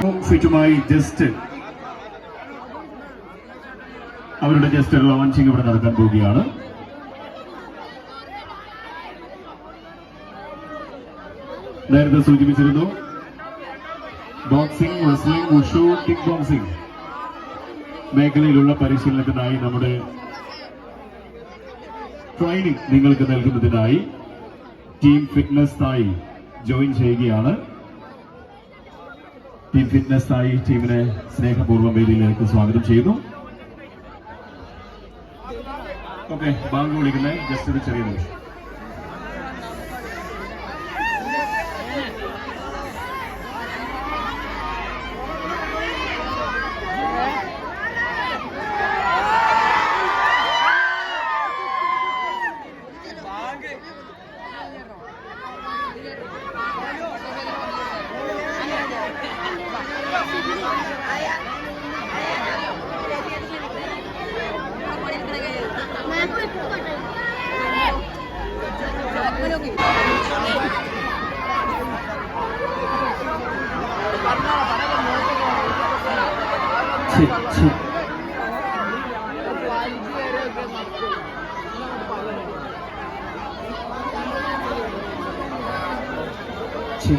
ഫിറ്റുമായി just അവരുടെ just launching ഇവിടെ നടക്കാൻ പോവുകയാണ്. നേരത്തെ സൂചിപ്പിച്ചിരുന്നു boxing wrestling wushu kick boxing മേഖലയിലുള്ള പരിശീലനത്തിനായി നമ്മുടെ ട്രെയിനിങ് നിങ്ങൾക്ക് നൽകുന്നതിനായി ടീം ഫിറ്റ്നസ് ആയി ജോയിൻ ചെയ്യുകയാണ്. ടീം ഫിറ്റ്നസ് ആയി ടീമിനെ സ്നേഹപൂർവം വേദിയിലേക്ക് സ്വാഗതം ചെയ്യുന്നു. ഓക്കെ ബാങ്ക് വിളിക്കുന്നത് ജസ്റ്റ് ഒരു ചെറിയ നിമിഷം. ഛി, ഛി.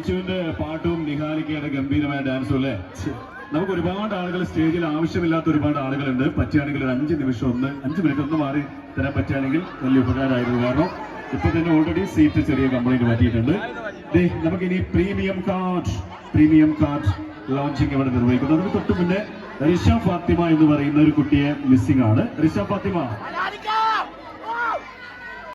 ഈച്ചുവിന്റെ പാട്ടും നിഹാലിക്കയുടെ ഗംഭീരമായ ഡാൻസും അല്ലേ? നമുക്ക് ഒരുപാട് ആളുകൾ സ്റ്റേജിൽ ആവശ്യമില്ലാത്ത ഒരുപാട് ആളുകളുണ്ട്. പറ്റുകയാണെങ്കിൽ ഒരു അഞ്ച് നിമിഷം ഒന്ന് അഞ്ച് മിനിറ്റ് ഒന്ന് മാറി തരാൻ പറ്റുകയാണെങ്കിൽ വലിയ ഉപകാരമായിരുന്നു. കാരണം ഇപ്പൊ തന്നെ ഓൾറെഡി സീറ്റ് ചെറിയ കംപ്ലൈന്റ് പറ്റിയിട്ടുണ്ട് നമുക്ക് നമുക്കിനി premium card premium card launching ഇവിടെ നിർവഹിക്കുന്നു. അതിന് തൊട്ട് മുന്നേ ഫാത്തിമ എന്ന് പറയുന്ന ഒരു കുട്ടിയെ മിസ്സിംഗ് ആണ്. റിഷ ഫാത്തിമ.